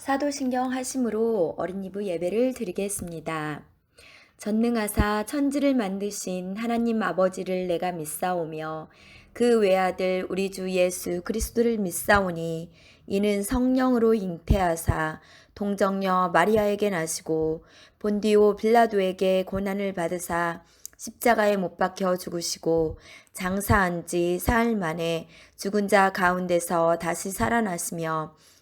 사도신경 하심으로 어린이부 예배를 드리겠습니다. 전능하사 천지를 만드신 하나님 아버지를 내가 믿사오며 그 외아들 우리 주 예수 그리스도를 믿사오니 이는 성령으로 잉태하사 동정녀 마리아에게 나시고 본디오 빌라도에게 고난을 받으사 십자가에 못 박혀 죽으시고 장사한 지 사흘 만에 죽은 자 가운데서 다시 살아나시며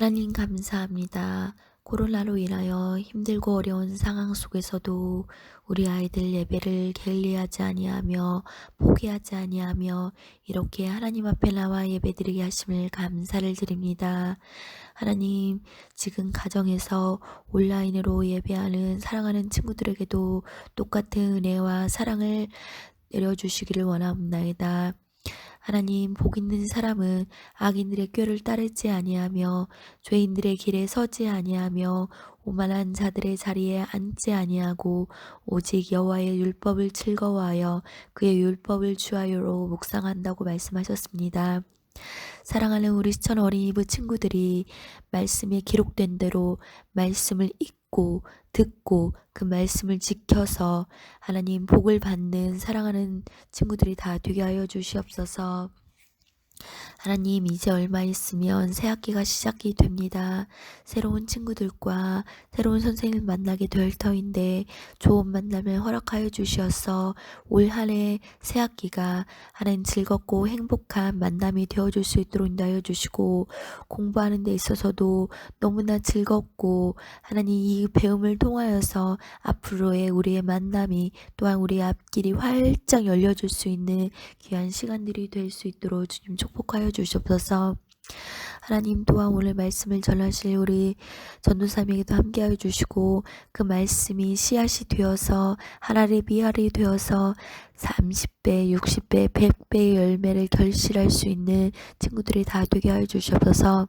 하나님 감사합니다. 코로나로 인하여 힘들고 어려운 상황 속에서도 우리 아이들 예배를 게을리하지 아니하며 포기하지 아니하며 이렇게 하나님 앞에 나와 예배드리게 하심을 감사를 드립니다. 하나님, 지금 가정에서 온라인으로 예배하는 사랑하는 친구들에게도 똑같은 은혜와 사랑을 내려주시기를 원하옵나이다. 하나님, 복 있는 사람은 악인들의 꾀를 따르지 아니하며 죄인들의 길에 서지 아니하며 오만한 자들의 자리에 앉지 아니하고 오직 여호와의 율법을 즐거워하여 그의 율법을 주하여로 묵상한다고 말씀하셨습니다. 사랑하는 우리 시천 어린이부 친구들이 말씀에 기록된 대로 말씀을 읽고 듣고 그 말씀을 지켜서 하나님 복을 받는 사랑하는 친구들이 다 되게 하여 주시옵소서. 하나님 이제 얼마 있으면 새 학기가 시작이 됩니다. 새로운 친구들과 새로운 선생님을 만나게 될 터인데 좋은 만남을 허락하여 주시어서 올 한해 새 학기가 하나님 즐겁고 행복한 만남이 되어줄 수 있도록 인도하여 주시고 공부하는 데 있어서도 너무나 즐겁고 하나님 이 배움을 통하여서 앞으로의 우리의 만남이 또한 우리의 앞길이 활짝 열려줄 수 있는 귀한 시간들이 될 수 있도록 주님 축 복하여 주시옵소서. 하나님 또한 오늘 말씀을 전하실 우리 전도사님에게도 함께하여 주시고 그 말씀이 씨앗이 되어서 하나의 미알이 되어서 30배, 60배, 100배의 열매를 결실할 수 있는 친구들이 다 되게 하여 주시옵소서.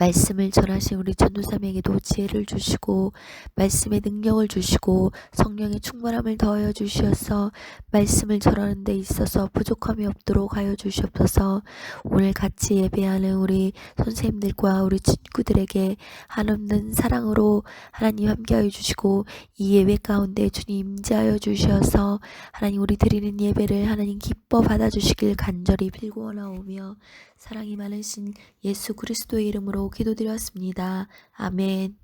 말씀을 전하신 우리 전도사님에게도 지혜를 주시고 말씀의 능력을 주시고 성령의 충만함을 더하여 주시어서 말씀을 전하는 데 있어서 부족함이 없도록 하여 주시옵소서. 오늘 같이 예배하는 우리 선생님들과 우리 친구들에게 한없는 사랑으로 하나님 함께하여 주시고 이 예배 가운데 주님 임재하여 주셔서 하나님 우리 드리는 예배를 하나님 기뻐 받아주시길 간절히 빌고 원하오며 사랑이 많으신 예수 그리스도의 이름으로 기도드렸습니다. 아멘.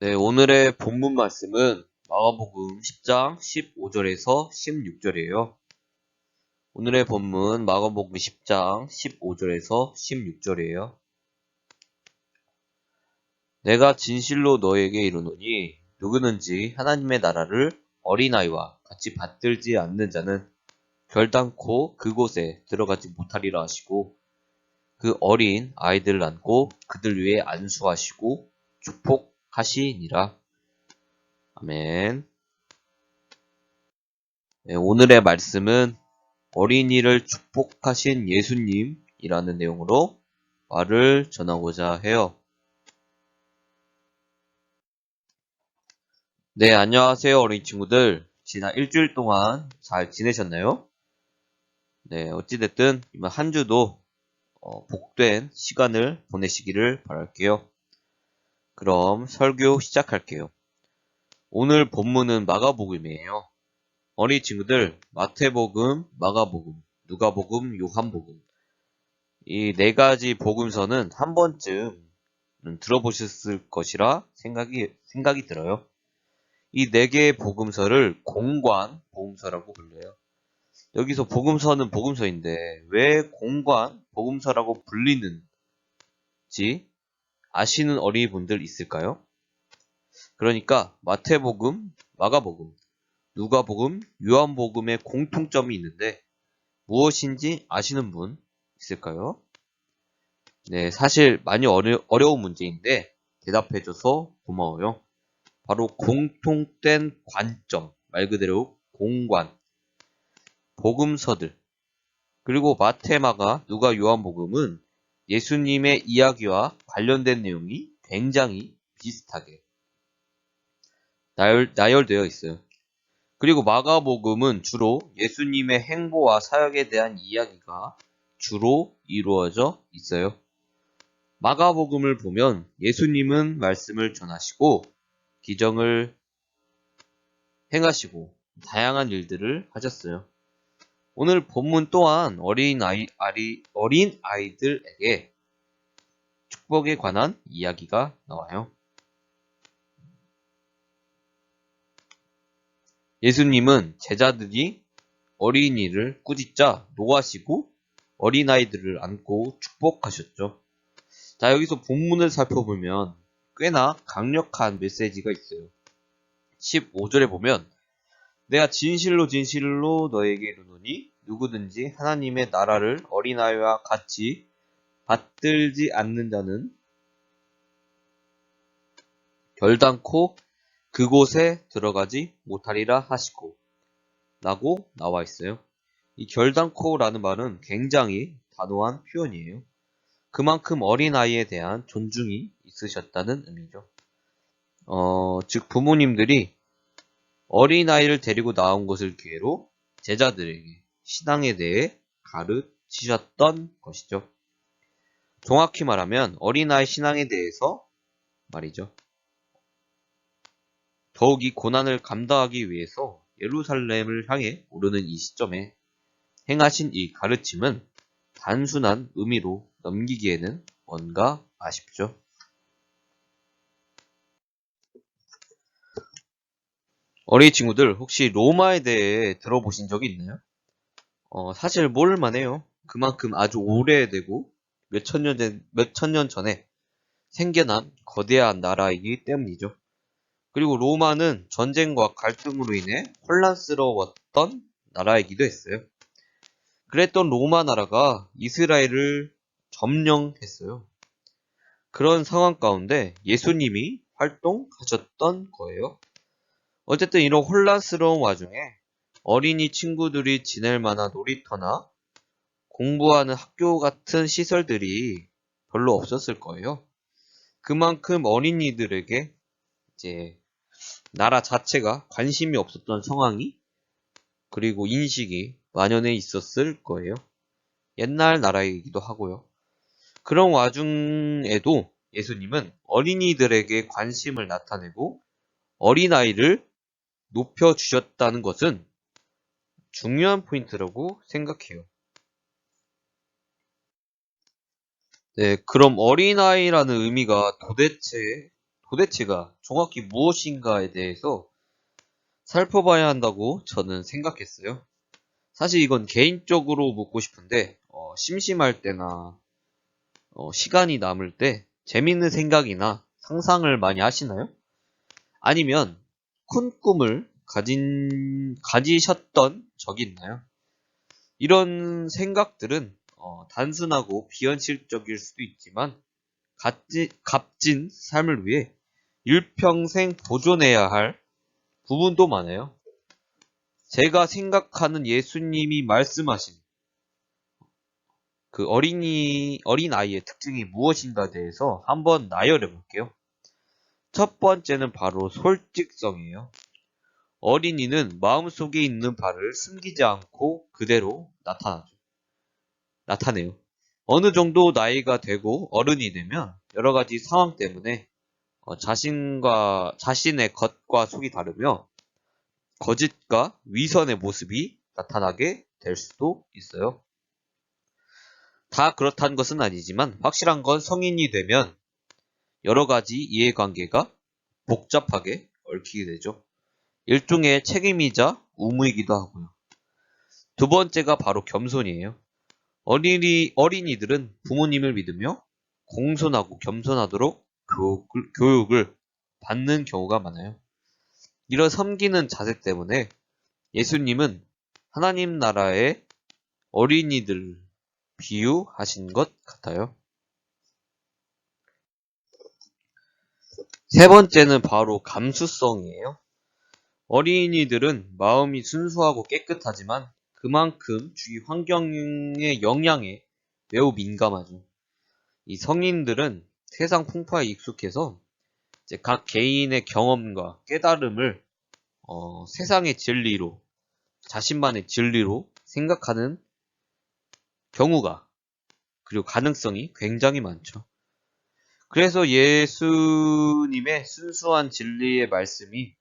네, 오늘의 본문 말씀은 마가복음 10장 15절에서 16절이에요. 오늘의 본문 마가복음 10장 15절에서 16절이에요. 내가 진실로 너에게 이르노니 누구든지 하나님의 나라를 어린아이와 같이 받들지 않는 자는 결단코 그곳에 들어가지 못하리라 하시고 그 어린 아이들을 안고 그들 위에 안수하시고 축복하시니라. 아멘. 네, 오늘의 말씀은 어린이를 축복하신 예수님이라는 내용으로 말을 전하고자 해요. 네, 안녕하세요, 어린 친구들. 지난 일주일 동안 잘 지내셨나요? 네, 어찌됐든 이번 한 주도 어, 복된 시간을 보내시기를 바랄게요. 그럼 설교 시작할게요. 오늘 본문은 마가복음이에요. 어린 친구들, 마태복음, 마가복음, 누가복음, 요한복음. 이 네 가지 복음서는 한 번쯤 들어보셨을 것이라 생각이, 생각이 들어요. 이 네 개의 복음서를 공관 복음서라고 불러요. 여기서 복음서는 복음서인데 왜 공관 복음서라고 불리는지 아시는 어린이분들 있을까요? 그러니까 마태복음, 마가복음, 누가복음, 요한복음의 공통점이 있는데 무엇인지 아시는 분 있을까요? 네, 사실 많이 어려, 어려운 문제인데 대답해줘서 고마워요. 바로 공통된 관점, 말 그대로 공관, 복음서들, 그리고 마테마가 누가 요한복음은 예수님의 이야기와 관련된 내용이 굉장히 비슷하게 나열, 나열 되어 있어요. 그리고 마가복음은 주로 예수님의 행보와 사역에 대한 이야기가 주로 이루어져 있어요. 마가복음을 보면 예수님은 말씀을 전하시고 기정을 행하시고 다양한 일들을 하셨어요. 오늘 본문 또한 어린 아이, 아리, 어린 아이들에게 축복에 관한 이야기가 나와요. 예수님은 제자들이 어린이를 꾸짖자 노하시고 어린아이들을 안고 축복하셨죠. 자, 여기서 본문을 살펴보면 꽤나 강력한 메시지가 있어요. 15절에 보면 내가 진실로 진실로 너에게 이르노니 누구든지 하나님의 나라를 어린아이와 같이 받들지 않는 자는 결단코 그곳에 들어가지 못하리라 하시고 라고 나와 있어요. 이 결단코라는 말은 굉장히 단호한 표현이에요. 그만큼 어린아이에 대한 존중이 있으셨다는 의미죠. 어, 즉 부모님들이 어린아이를 데리고 나온 것을 기회로 제자들에게 신앙에 대해 가르치셨던 것이죠. 정확히 말하면 어린아이 신앙에 대해서 말이죠. 더욱 이 고난을 감당하기 위해서 예루살렘을 향해 오르는 이 시점에 행하신 이 가르침은 단순한 의미로 넘기기에는 뭔가 아쉽죠. 어린이 친구들 혹시 로마에 대해 들어보신 적이 있나요? 어, 사실 모를만 해요. 그만큼 아주 오래되고 몇천 년, 전- 몇천 년 전에 생겨난 거대한 나라이기 때문이죠. 그리고 로마는 전쟁과 갈등으로 인해 혼란스러웠던 나라이기도 했어요. 그랬던 로마 나라가 이스라엘을 점령했어요. 그런 상황 가운데 예수님이 활동하셨던 거예요. 어쨌든 이런 혼란스러운 와중에 어린이 친구들이 지낼 만한 놀이터나 공부하는 학교 같은 시설들이 별로 없었을 거예요. 그만큼 어린이들에게 이제 나라 자체가 관심이 없었던 상황이 그리고 인식이 만연해 있었을 거예요. 옛날 나라이기도 하고요. 그런 와중에도 예수님은 어린이들에게 관심을 나타내고 어린아이를 높여주셨다는 것은 중요한 포인트라고 생각해요. 네, 그럼 어린아이라는 의미가 도대체, 도대체가 정확히 무엇인가에 대해서 살펴봐야 한다고 저는 생각했어요. 사실 이건 개인적으로 묻고 싶은데, 어, 심심할 때나, 어, 시간이 남을 때 재밌는 생각이나 상상을 많이 하시나요? 아니면 큰 꿈을 가진, 가지셨던 적이 있나요? 이런 생각들은 어, 단순하고 비현실적일 수도 있지만 값지, 값진 삶을 위해 일평생 보존해야 할 부분도 많아요. 제가 생각하는 예수님이 말씀하신 그 어린이, 어린아이의 특징이 무엇인가에 대해서 한번 나열해 볼게요. 첫 번째는 바로 솔직성이에요. 어린이는 마음속에 있는 바를 숨기지 않고 그대로 나타나죠. 나타내요. 어느 정도 나이가 되고 어른이 되면 여러 가지 상황 때문에 어, 자신과 자신의 겉과 속이 다르며 거짓과 위선의 모습이 나타나게 될 수도 있어요. 다 그렇다는 것은 아니지만 확실한 건 성인이 되면 여러 가지 이해관계가 복잡하게 얽히게 되죠. 일종의 책임이자 의무이기도 하고요. 두 번째가 바로 겸손이에요. 어린이, 어린이들은 부모님을 믿으며 공손하고 겸손하도록 교육을, 교육을 받는 경우가 많아요. 이런 섬기는 자세 때문에 예수님은 하나님 나라의 어린이들 비유하신 것 같아요. 세 번째는 바로 감수성이에요. 어린이들은 마음이 순수하고 깨끗하지만 그만큼 주위 환경의 영향에 매우 민감하죠. 이 성인들은 세상 풍파에 익숙해서 각 개인의 경험과 깨달음을 어, 세상의 진리로 자신만의 진리로 생각하는 경우가 그리고 가능성이 굉장히 많죠. 그래서 예수님의 순수한 진리의 말씀이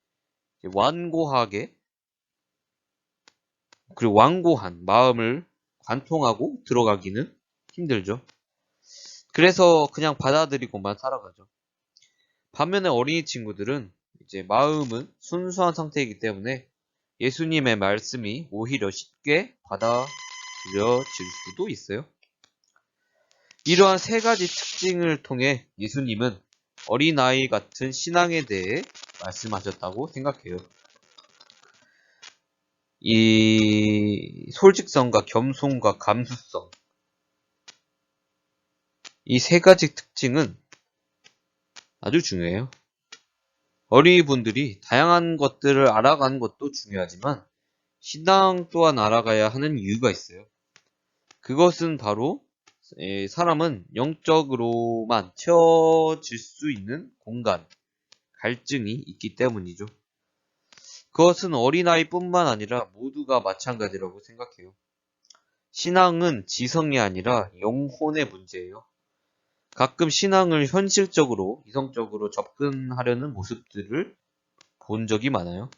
완고하게 그리고 완고한 마음을 관통하고 들어가기는 힘들죠. 그래서 그냥 받아들이고만 살아가죠. 반면에 어린이 친구들은 이제 마음은 순수한 상태이기 때문에 예수님의 말씀이 오히려 쉽게 받아들여질 수도 있어요. 이러한 세 가지 특징을 통해 예수님은 어린아이 같은 신앙에 대해 말씀하셨다고 생각해요. 이 솔직성과 겸손과 감수성 이 세 가지 특징은 아주 중요해요. 어린이분들이 다양한 것들을 알아가는 것도 중요하지만 신앙 또한 알아가야 하는 이유가 있어요. 그것은 바로 에, 사람은 영적으로만 채워질 수 있는 공간, 갈증이 있기 때문이죠. 그것은 어린아이뿐만 아니라 모두가 마찬가지라고 생각해요. 신앙은 지성이 아니라 영혼의 문제예요. 가끔 신앙을 현실적으로, 이성적으로 접근하려는 모습들을 본 적이 많아요.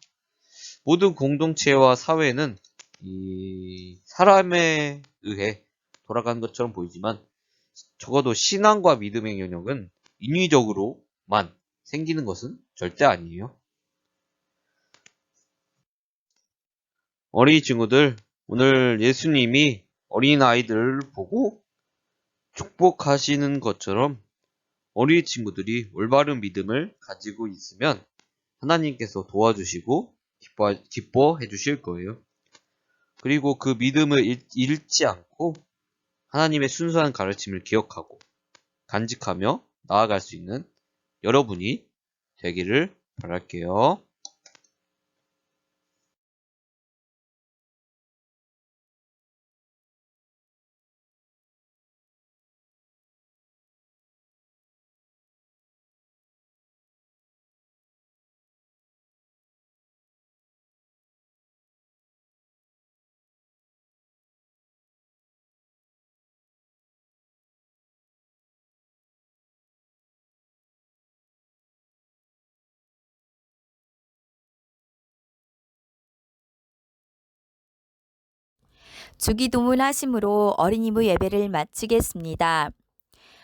모든 공동체와 사회는 이 사람에 의해 돌아가는 것처럼 보이지만 적어도 신앙과 믿음의 영역은 인위적으로만 생기는 것은 절대 아니에요. 어린이 친구들, 오늘 예수님이 어린 아이들을 보고 축복하시는 것처럼 어린이 친구들이 올바른 믿음을 가지고 있으면 하나님께서 도와주시고 기뻐, 기뻐해 주실 거예요. 그리고 그 믿음을 잃, 잃지 않고 하나님의 순수한 가르침을 기억하고 간직하며 나아갈 수 있는 여러분이 되기를 바랄게요. 주기도문 하심으로 어린이부 예배를 마치겠습니다.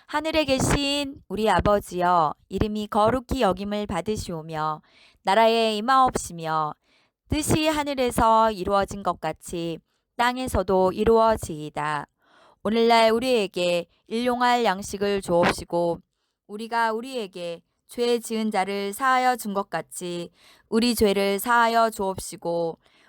하늘에 계신 우리 아버지여 이름이 거룩히 여김을 받으시오며 나라에 임하옵시며 뜻이 하늘에서 이루어진 것 같이 땅에서도 이루어지이다. 오늘날 우리에게 일용할 양식을 주옵시고 우리가 우리에게 죄 지은 자를 사하여 준 것 같이 우리 죄를 사하여 주옵시고